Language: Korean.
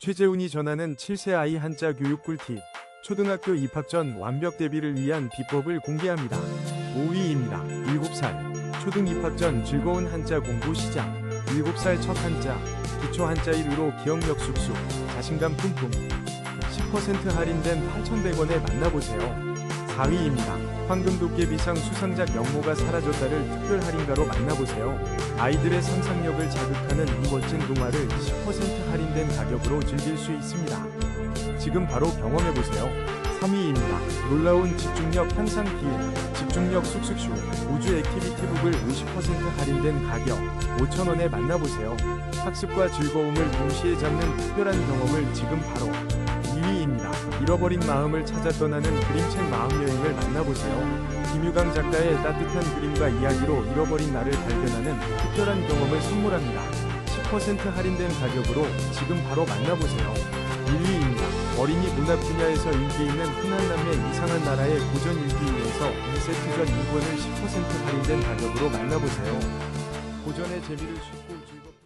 최재훈이 전하는 7세 아이 한자 교육 꿀팁. 초등학교 입학 전 완벽 대비를 위한 비법을 공개합니다. 5위입니다. 7살. 초등 입학 전 즐거운 한자 공부 시작. 7살 첫 한자. 기초 한자 1위로 기억력 쑥쑥. 자신감 뿜뿜. 10% 할인된 8,100원에 만나보세요. 4위입니다. 황금 도깨비상 수상작 명모가 사라졌다를 특별 할인가로 만나보세요. 아이들의 상상력을 자극하는 이 멋진 동화를 10% 할인된 가격으로 즐길 수 있습니다. 지금 바로 경험해보세요. 3위입니다. 놀라운 집중력 향상 기회. 집중력 쑥쑥슈. 우주 액티비티북을 50% 할인된 가격. 5,000원에 만나보세요. 학습과 즐거움을 동시에 잡는 특별한 경험을 지금 바로. 2위입니다. 잃어버린 마음을 찾아 떠나는 그림책 마음여행을 만나보세요. 김유강 작가의 따뜻한 그림과 이야기로 잃어버린 나를 발견하는 특별한 경험을 선물합니다. 10% 할인된 가격으로 지금 바로 만나보세요. 1위입니다. 어린이 문학 분야에서 인기 있는 흔한 남매 이상한 나라의 고전 일기인에서 2세트전 2권을 10% 할인된 가격으로 만나보세요. 고전의 재미를 쉽고 즐겁게